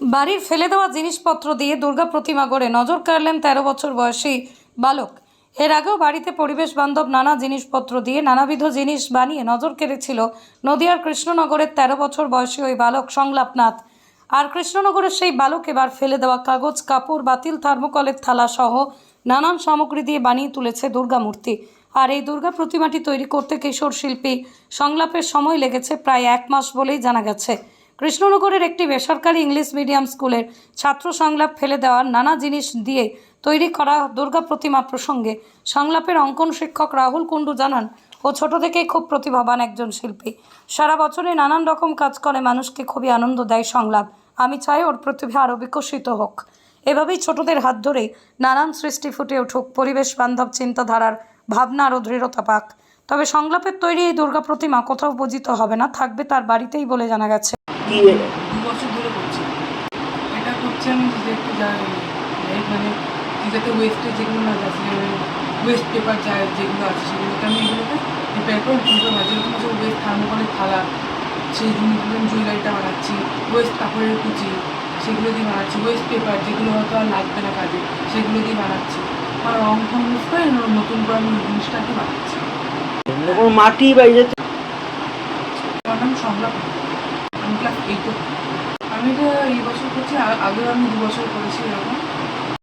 বাড়ির ফেলে দেওয়া জিনিসপত্র দিয়ে দুর্গা প্রতিমা গড়ে নজর কাড়লেন তেরো বছর বয়সী বালক। এর আগেও বাড়িতে পরিবেশ বান্ধব নানা জিনিসপত্র দিয়ে নানাবিধ জিনিস বানিয়ে নজর কেড়েছিল নদিয়ার কৃষ্ণনগরের তেরো বছর বয়সী ওই বালক সংলাপনাথ। আর কৃষ্ণনগরের সেই বালক এবার ফেলে দেওয়া কাগজ, কাপড়, বাতিল, থার্মোকলের থালা সহ নানান সামগ্রী দিয়ে বানিয়ে তুলেছে দুর্গা মূর্তি। আর এই দুর্গা প্রতিমাটি তৈরি করতে কিশোর শিল্পী সংলাপের সময় লেগেছে প্রায় এক মাস বলেই জানা গেছে। কৃষ্ণনগরের একটি বেসরকারি ইংলিশ মিডিয়াম স্কুলের ছাত্র সংলাপ ফেলে দেওয়ার নানা জিনিস দিয়ে তৈরি করা দুর্গা প্রতিমা প্রসঙ্গে সংলাপের অঙ্কন শিক্ষক রাহুল কুণ্ডু জানান, ও ছোট থেকেই খুব প্রতিভাবান একজন শিল্পী। সারা বছরে নানান রকম কাজ করে, মানুষকে খুবই আনন্দ দেয় সংলাপ। আমি চাই ওর প্রতিভা আরও বিকশিত হোক। এভাবেই ছোটদের হাত ধরে নানান সৃষ্টি ফুটে উঠুক পরিবেশ বান্ধব চিন্তাধারার ভাবনা আরও দৃঢ়তা পাক। তবে সংলাপের তৈরি এই দুর্গা প্রতিমা কোথাও পূজিত হবে না, থাকবে তার বাড়িতেই বলে জানা গেছে। কি দু বছর ধরে করছি। এটা করছি আমি যে একটু মানে যে যাতে ওয়েস্টে যেগুলো না যাচ্ছে ওয়েস্ট পেপার যায় যেগুলো আছে সেগুলোকে আমি এগুলোকে রিপেয়ার করে কিন্তু মাঝে রকম যে ওয়েস্ট থার্মোকলের থালা সেই জিনিসগুলো আমি জুয়েলারিটা বানাচ্ছি ওয়েস্ট কাপড়ের কুচি সেগুলো দিয়ে বানাচ্ছি ওয়েস্ট পেপার যেগুলো হয়তো আর লাগবে না কাজে সেগুলো দিয়ে বানাচ্ছি। আমার রং ফং ইউজ করে নতুন করে আমি জিনিসটাকে বানাচ্ছি। মাটি বা আমার নাম সংলাপ। ক্লাস এইটে আমি তো এই বছর করছি আগে আমি দু বছর করেছি এরকম।